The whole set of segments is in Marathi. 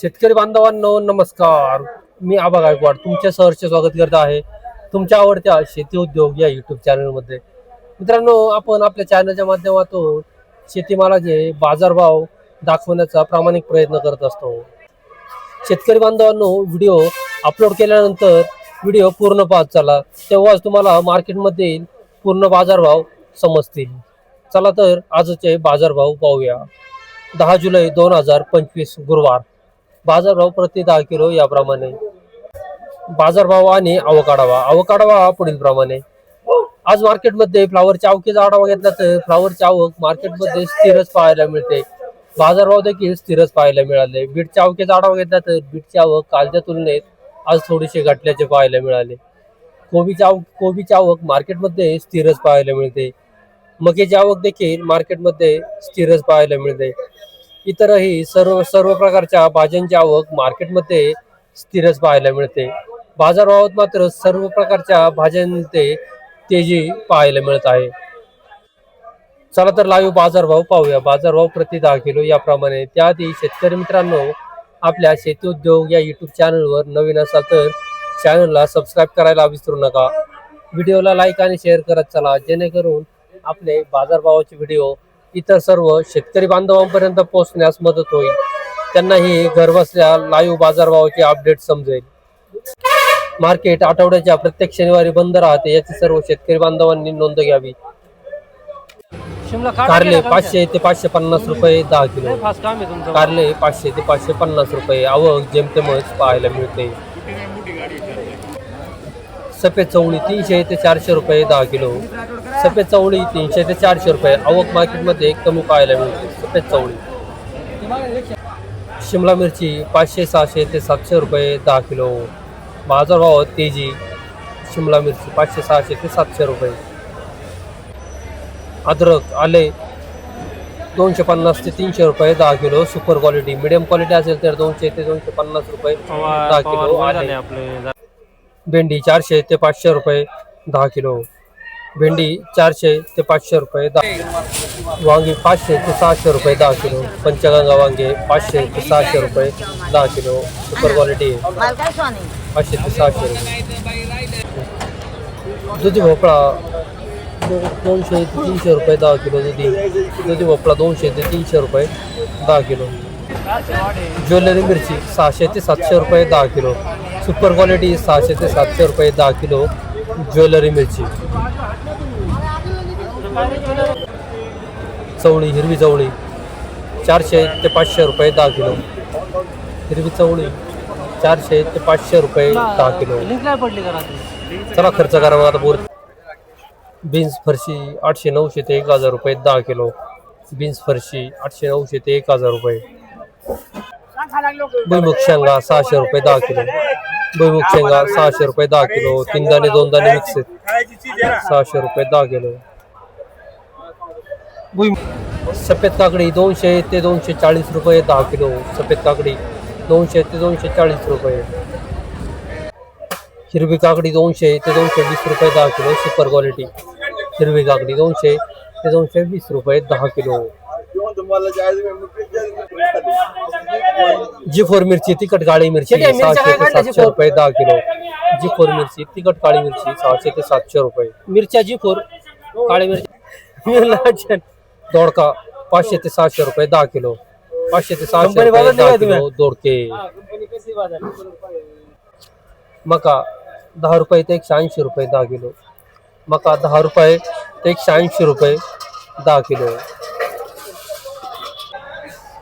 शेतकरी बांधवांनो नमस्कार. मी आबा गायकवाड तुमच्या सहर्ष स्वागत करत आहे तुमच्या आवडत्या शेती उद्योग या युट्यूब चॅनलमध्ये मित्रांनो आपण आपल्या चॅनलच्या माध्यमातून शेतीमालाचे बाजारभाव दाखवण्याचा प्रामाणिक प्रयत्न करत असतो. शेतकरी बांधवांनो व्हिडिओ अपलोड केल्यानंतर व्हिडिओ पूर्ण पाहत चला. तेव्हाच तुम्हाला मार्केटमध्ये पूर्ण बाजारभाव समजतील. चला तर आजचे बाजारभाव पाहूया. दहा जुलै दोन हजार पंचवीस गुरुवार. बाजारभाव प्रति दहा किलो याप्रमाणे. बाजारभाव आणि अवकाढावा. अवकाढावा पुढील प्रमाणे. आज मार्केटमध्ये फ्लावरच्या आवकीचा आढावा घेतला तर फ्लावरची आवक मार्केटमध्ये स्थिरच पाहायला मिळते. बाजारभाव देखील स्थिरच पाहायला मिळाले. बीटच्या आवकेचा आढावा घेतला तर बीटची आवक कालच्या तुलनेत आज थोडीशी घटल्याचे पाहायला मिळाले. कोबीची आव कोबीची आवक मार्केटमध्ये स्थिरच पाहायला मिळते. मकेची आवक देखील मार्केटमध्ये स्थिरच पाहायला मिळते. इतरही सर्व सर्व प्रकारच्या भाज्यांची आवक मार्केटमध्ये स्थिरच पाहायला मिळते. बाजारभावात मात्र सर्व प्रकारच्या भाज्यांमध्ये तेजी पाहायला मिळत आहे. चला तर लाईव्ह बाजारभाव पाहूया. बाजारभाव प्रति दहा किलो याप्रमाणे. त्याआधी शेतकरी मित्रांनो आपल्या शेती उद्योग या युट्यूब चॅनलवर नवीन असाल तर चॅनलला सबस्क्राईब करायला विसरू नका. व्हिडिओला लाईक आणि शेअर करत चला. जेणेकरून आपले बाजारभावाचे व्हिडिओ इतर सर्व शेतकरी बांधवांपर्यंत पोहोचण्यास मदत होईल. त्यांनाही घरबसल्या लाईव्ह बाजारभावाचे अपडेट समजेल. मार्केट आठवड्याच्या प्रत्येक शनिवारी बंद राहते याची सर्व शेतकरी बांधवांनी नोंद घ्यावी. कारले पाचशे ते पाचशे पन्नास रुपये दहा किलो. कारले पाचशे ते पाचशे पन्नास रुपये. आवक जेमतेमच पाहायला मिळते. सफेद चवळी तीनशे ते चारशे रुपये दहा किलो. सफेद चवळी तीनशे ते चारशे रुपये. आवक मार्केटमध्ये कमी पाहायला मिळते. सफेद चवळी. शिमला मिरची पाचशे सहाशे ते सातशे रुपये दहा किलो. बाजारभाव तेजी. शिमला मिरची पाचशे सहाशे ते सातशे रुपये. अद्रक आले दोनशे पन्नास ते तीनशे रुपये दहा kilo. Super quality. Medium quality असेल तर दोनशे ते दोनशे पन्नास रुपये दहा किलो आले. भेंडी चारशे ते पाचशे रुपये दहा किलो. भेंडी चारशे ते पाचशे रुपये दहा वांगी पाचशे ते सहाशे रुपये दहा किलो पंचगंगा वांगे पाचशे ते सहाशे रुपये दहा किलो सुपर क्वालिटी पाचशे ते सहाशे रुपये. दुधी भोपळा दोनशे ते तीनशे रुपये दहा किलो दुधी. दुधी भोपळा दोनशे ते तीनशे रुपये दहा किलो. ज्वेलरी मिरची सहाशे ते सातशे रुपये दहा किलो. सुपर क्वालिटी सहाशे ते सातशे रुपये दहा किलो. ज्वेलरी मिरची चवळी हिरवी चवळी. चारशे ते पाचशे रुपये दहा किलो. हिरवी चवळी चारशे ते पाचशे रुपये दहा किलो. चला खर्च करा मग आता बोर. बीन्स फरशी आठशे नऊशे ते एक हजार रुपये दहा किलो. बीन्स फरशी आठशे नऊशे ते एक हजार रुपये. भुईमुग शेंगा सहाशे रुपये दहा किलो. भुईमुग शेंगा सहाशे रुपये दहा किलो. तीन दाणे दोन दाणे मिक्स सहाशे रुपये दहा किलो. भुईमुग सफेद काकडी दोनशे ते दोनशे चाळीस रुपये दहा किलो. सफेद काकडी दोनशे ते दोनशे चाळीस रुपये. हिरवी काकडी दोनशे ते दोनशे वीस रुपये दहा किलो. Super quality. हिरवी काकडी दोनशे ते दोनशे वीस रुपये दहा किलो. जी फोर मिरची तिखट काळी मिरची ठीक आहे, मिरच्या सहाशे काय ते काढल्या, सातशे जी फोर? रुपये दहा किलो. जी फोर मिरची तिखट काळी मिरची सहाशे ते सातशे रुपये. मिरच्या जी फोर काळी मिरची. दोडका पाचशे ते सहाशे रुपये दहा किलो. पाचशे ते सहाशे रुपये दहा किलो दोडके. मका दहा रुपये ते एकशे ऐंशी रुपये दहा किलो. मका दहा रुपये ते एकशे ऐंशी रुपये दहा किलो.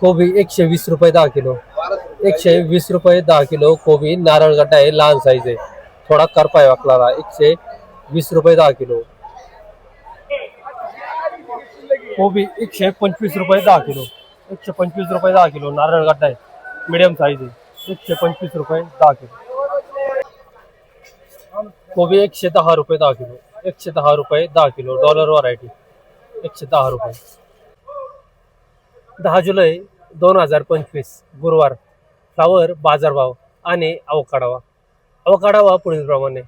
कोबी एकशे वीस रुपये दहा किलो. एकशे वीस रुपये दहा किलो. कोबी नारळ गड्डा आहे लहान साईज आहे. थोडा करपाय वाकलाला एकशे वीस रुपये दहा किलो. कोबी एकशे पंचवीस रुपये दहा किलो. एकशे पंचवीस रुपये दहा किलो. नारळ गड्डा आहे. मिडियम साईज आहे. एकशे पंचवीस रुपये दहा किलो. कोबी एकशे दहा रुपये दहा किलो. एकशे दहा रुपये दहा किलो. डॉलर व्हरायटी एकशे दहा रुपये. दहा जुलै दोन हजार पंचवीस. गुरुवार. फ्लावर बाजारभाव आणि अवकाढावा अवकाढावा पुढीलप्रमाणे.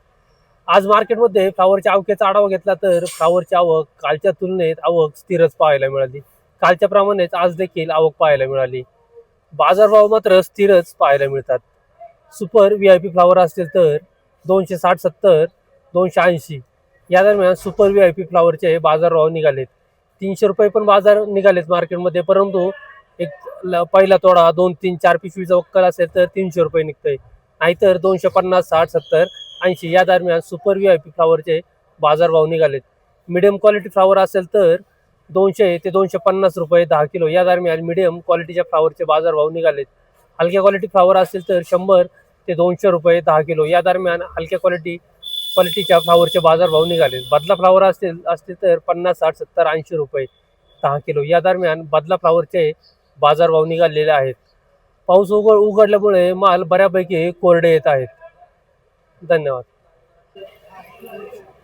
आज मार्केटमध्ये फ्लावरच्या आवकेचा आढावा घेतला तर फ्लावरची आवक कालच्या तुलनेत आवक स्थिरच पाहायला मिळाली. कालच्या प्रमाणेच आज देखील आवक पाहायला मिळाली. बाजारभाव मात्र स्थिरच पाहायला मिळतात. Super V I P flower असतील तर दोनशे साठ सत्तर दोनशे ऐंशी. या दरम्यान सुपर व्ही आय पी फ्लावरचे बाजारभाव निघालेत. तीनशे रुपये पण बाजार निघालेत मार्केटमध्ये परंतु एक ल- पहिला तोडा दोन तीन चार पिशवीचा वक्कल असेल तर तीनशे रुपये निघतंय. नाहीतर दोनशे पन्नास साठ सत्तर ऐंशी या दरम्यान सुपर व्ही आय पी फ्लावरचे बाजारभाव निघालेत. मिडियम क्वालिटी फ्लावर असेल तर दोनशे ते दोनशे पन्नास रुपये दहा किलो. या दरम्यान मिडियम क्वालिटीच्या फ्लावरचे बाजारभाव निघालेत. हलक्या क्वालिटी फ्लावर असेल तर शंभर ते दोनशे रुपये दहा किलो. या दरम्यान हलक्या क्वालिटी क्वालिटीच्या फ्लावरचे बाजारभाव निघालेत. बदला फ्लावर असतील असतील तर पन्नास साठ सत्तर ऐंशी रुपये दहा किलो. या दरम्यान बदला फ्लावरचे बाजारभाव निघालेले आहेत. पाऊस उघड उघडल्यामुळे माल बऱ्यापैकी कोरडे येत आहेत. धन्यवाद.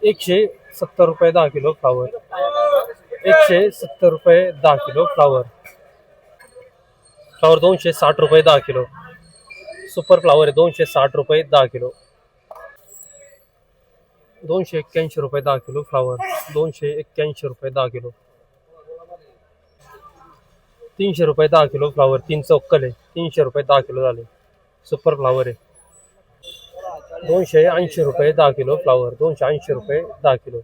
एकशे सत्तर रुपये दहा किलो फ्लावर एकशे सत्तर रुपये दहा किलो फ्लावर फ्लावर दोनशे साठ रुपये दहा किलो. सुपर फ्लावर आहे दोनशे साठ रुपये दहा किलो. दोनशे एक्क्याऐंशी रुपये दहा किलो फ्लावर दोनशे एक्क्याऐंशी रुपये दहा किलो. तीनशे रुपये दहा किलो फ्लावर तीन चौक्कल आहे. तीनशे रुपये दहा किलो झाले. सुपर फ्लावर आहे. दोनशे ऐंशी रुपये दहा किलो फ्लावर दोनशे ऐंशी रुपये दहा किलो.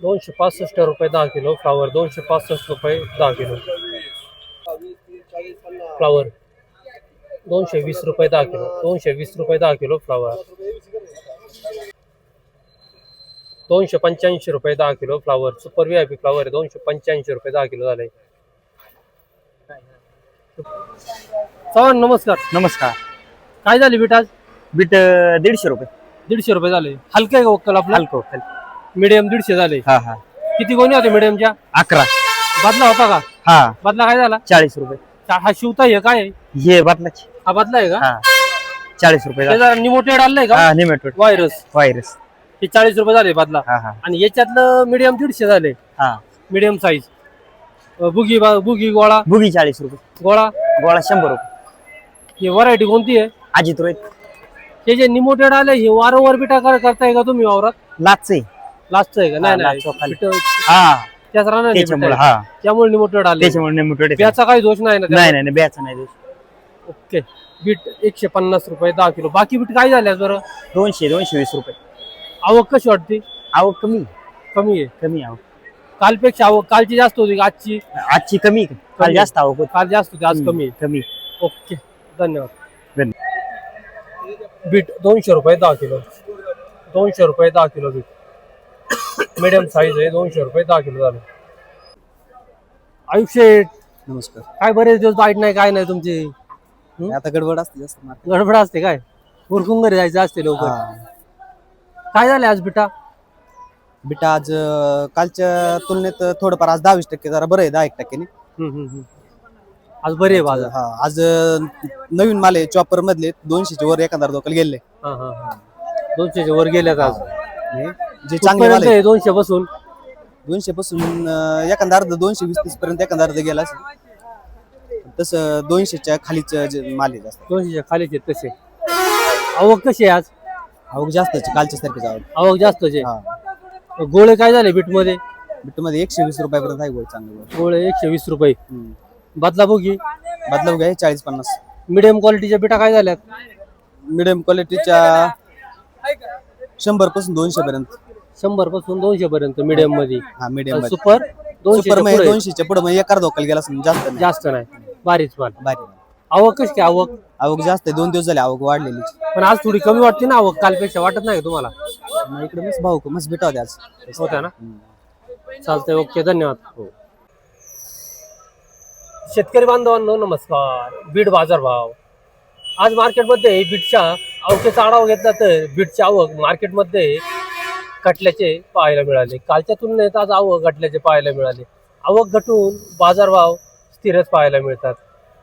दोनशे पासष्ट रुपये दहा किलो फ्लावर दोनशे पासष्ट रुपये दहा किलो. फ्लावर दोनशे वीस रुपये दहा किलो दोनशे वीस रुपये दहा किलो फ्लावर. दोनशे पंच्याऐंशी रुपये दहा kilo flower super V I P flower दोनशे पंच्याऐंशी रुपये दहा किलो झाले. चव्हाण नमस्कार. नमस्कार. काय झाली बीट आज? बीट अं, दीडशे रुपये. दीडशे रुपये झाले. हलके का वक्कल आपला? हलको मिडियम दीडशे झाले. हा हा. किती गोणी होते मिडियमच्या अकरा. बदला होता का? हा. बदला काय झाला? चाळीस रुपये. चा- हा शिवता आहे काय आहे? हे बदलाची. हा बदला आहे का? हा. चाळीस रुपये ते झाले. जरा निमोटेड आणलंय का? हा निमेटोड. व्हायरस व्हायरस हे चाळीस रुपये झाले बदला. हा हा. आणि याच्यातलं मिडियम दीडशे झाले. हा. मिडियम साईज बुगी बा- बुगी गोळा. बुगी चाळीस रुपये. गोळा. गोळा शंभर रुपये. ही व्हरायटी कोणती आहे? अजित रोहित. हे जे निमोटेड आले हे वारंवार बिटा कर- करताय का तुम्ही वावरात? लाचचे. लास्ट आहे का? नाही हा, नाही. लास्ट खाली. बिटं- हा. त्याच राहणार नाही त्याच्यामुळे बिटं. हा. त्यामुळे निमोटेड आले. त्याच्यामुळे निमेटोड येते. त्याचा काही दोष नाही ना नाही नाही नाही ब्याचा नाही दोष. ओके. बीट एकशे पन्नास रुपये दहा किलो. बाकी बीट काय झाल्या बरं? दोनशे दोनशे वीस रुपये. आवक कशी वाटते? आवक कमी. कमी आहे. कमी आवक. कालपेक्षा आवक कालची जास्त होती का आजची? आजची कमी? काल. जास्त आवक होती. काल जास्त होती आज कमी आहे. कमी. ओके. धन्यवाद. बीट दोनशे रुपये दहा किलो. दोनशे रुपये दहा किलो बीट. मिडियम साईज आहे दोनशे रुपये दहा किलो झाले. आयुष्य नमस्कार. काय बरेच दिवस बाईट नाही काय नाही तुमची? हं? आता गडबड असते जास्त गडबड असते काय? उरकून घरी जायचं असते लवकर. काय झाले आज बिटा? बिटा आज अं, कालच्या तुलनेत थोडंफार आज दहावीस टक्के जरा बरं आहे दहा एक टक्क्याने. हम्म, हम्म, हम्म. आज बरी बाजार. हा आज अं, नवीन माल आहे चॉपर मधले दोनशेच्या वर एखादा दोकल गेले. हा हा हा. दोनशेच्या वर गेल्यात आज. जे चांगले माल कुठपर्यंत आहे. आहे दोनशे बसून दोनशे पासून अं, एखादा अर्ध दोनशे वीस तीस पर्यंत एखादा अर्ध गेला असेल. तसं दोनशेच्या खालीच जे माल आहे जास्त. दोनशेच्या खालीचे आहेत तसे. आवक कशी आहे आज? आवक जास्त आहे, कालच्या सारखीच आवक. आवक जास्तच आहे. हा. गोळे काय झाले बीटमध्ये बिटमध्ये एकशे वीस रुपयापर्यंत आहे गोळ चांगले गोळ. गोळे एकशे वीस रुपये. हम्म. बदला बोगी बदलाव घ्या चाळीस पन्नास. मिडियम क्वालिटीच्या बिटा काय झाल्यात? मिडियम क्वालिटीच्या शंभरपासून दोनशे पर्यंत. शंभरपासून दोनशे पर्यंत मिडियममध्ये. हा मिडियम सुपर दोनशे सुपरमध्ये दोनशेच्या पुढे म्हणजे एकार धोकाल गेला जास्त नाही. जास्त नाही. बारीच माल भारी आवक कशी काय आवक? आवक जास्त आहे. दोन दिवस झाले आवक वाढलेली. पण आज थोडी कमी वाटते ना आवक? कालपेक्षा वाटत नाही का तुम्हाला? मग इकडे मस्त भाऊ मस्त भेटा होते आज. होत्या ना? चालतंय ओके धन्यवाद. हो. शेतकरी बांधवांनो नमस्कार. बीड बाजारभाव आज मार्केटमध्ये बीटच्या आवकेचा आढावा घेतला तर बीटची आवक मार्केटमध्ये घटल्याचे पाहायला मिळाले. कालच्या तुलनेत आज आवक घटल्याचे पाहायला मिळाले. आवक घटून बाजारभाव स्थिरच पाहायला मिळतात.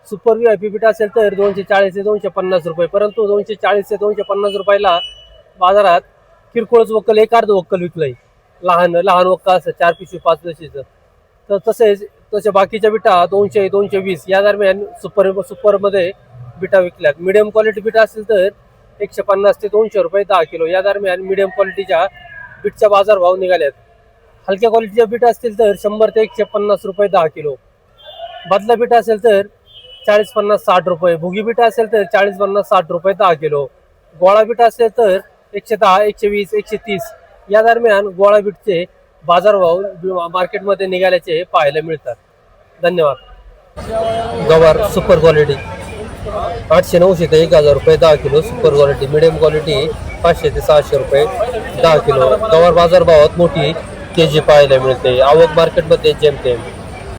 Super V I P beet असेल तर दोनशे चाळीस ते दोनशे पन्नास रुपये परंतु दोनशे चाळीस ते दोनशे पन्नास रुपयाला बाजारात किरकोळच वक्कल एक अर्ध वक्कल विकलंय. लहान लहान वक्का असं चार पिशवी पाच पिशवीचं. तर तसेच तसे बाकीच्या बिटा दोनशे दोनशे वीस या दरम्यान सुपर सुपरमध्ये बिटा विकल्यात. मिडियम क्वालिटी बिटा असेल तर एकशे पन्नास ते दोनशे रुपये दहा किलो. या दरम्यान मिडियम क्वालिटीच्या बीटचा बाजार भाव निघाल्यात. हलक्या क्वालिटीच्या बीट असतील तर शंभर ते एकशे पन्नास रुपये दहा किलो. बदला बीट असेल तर चाळीस पन्नास साठ रुपये. भुगी बीट असेल तर चाळीस पन्नास साठ रुपये दहा किलो. गोळा बीट असेल तर एकशे दहा एकशे वीस एकशे तीस. या दरम्यान गोळा बीटचे बाजारभाव मार्केटमध्ये निघाल्याचे पाहायला मिळतात. धन्यवाद. गवार सुपर क्वालिटी आठशे नऊशे ते एक हजार रुपये दहा kilo super quality medium quality पाचशे ते सहाशे रुपये दहा किलो. गवार बाजारभावात मोठी के जी पाहायला मिळते. आवक मार्केटमध्ये जेमतेम.